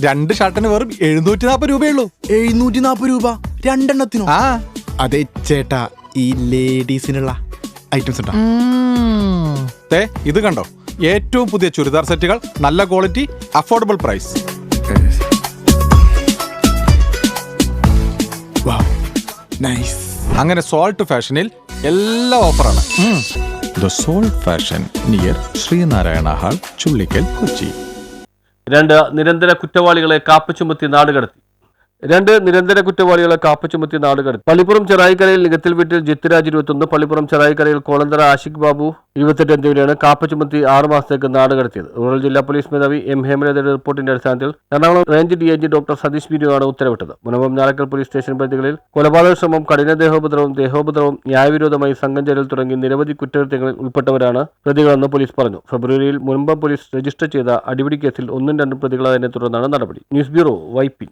രണ്ട് ഷർട്ടിന് വെറും എഴുന്നൂറ്റി രൂപയേ രൂപയുള്ളൂ. എഴുന്നൂറ്റി നാപ്പത് രൂപ? രണ്ടെണ്ണത്തിന്? ആ അതെ ചേട്ടാ ഈ ലേഡീസിനുള്ള ഐറ്റംസ് ഉണ്ടോ? ദേ ഇത് കണ്ടോ? ഏറ്റവും പുതിയ ചുരിദാർ സെറ്റുകൾ നല്ല ക്വാളിറ്റി അഫോർഡബിൾ പ്രൈസ്. നൈസ്. അങ്ങനെ സോൾട്ട് ഫാഷനിൽ എല്ലാ ഓഫറാണ്. The salt fashion near Sreenarayana hall Chullikkal Kochi. രണ്ട് നിരന്തര കുറ്റവാളികളെ കാപ്പുചുമത്തി നാടുകടത്തി. രണ്ട് നിരന്തര കുറ്റവാളികളെ കാപ്പ ചുമത്തി നാടുകടത്തി പള്ളിപ്പുറം ചെറായിക്കരയിൽ നികത്തിൽ വീട്ടിൽ ജിത്തുരാജ് ഇരുപത്തൊന്ന് പള്ളിപ്പുറം ചെറായിക്കരയിൽ കോളന്തറ ആഷിഖ് ബാബു ഇരുപത്തെട്ട് എന്നിവരെയാണ് കാപ്പ ചുമത്തി ആറ് മാസത്തേക്ക് നാടുകടത്തിയത്. റൂറൽ ജില്ലാ പോലീസ് മേധാവി എം ഹേമലതയുടെ റിപ്പോർട്ടിന്റെ അടിസ്ഥാനത്തിൽ Ernakulam range D I G doctor Satheesh ബിരുവാണ് ഉത്തരവിട്ടത്. മുനമ്പം ഞാറക്കൽ പോലീസ് സ്റ്റേഷൻ പരിധികളിൽ കൊലപാതക ശ്രമം കഠിന ദേഹോപദ്രവം ദേഹോപദ്രവം ന്യായവിരോധമായി സംഘം തുടങ്ങി നിരവധി കുറ്റകൃത്യങ്ങളിൽ ഉൾപ്പെട്ടവരാണ് പ്രതികളെന്ന് പോലീസ് പറഞ്ഞു. ഫെബ്രുവരിയിൽ മുൻപം പോലീസ് രജിസ്റ്റർ ചെയ്ത അടിപിടി കേസിൽ ഒന്നും രണ്ടും പ്രതികളായതിനെ തുടർന്നാണ് നടപടി. News bureau Vypin.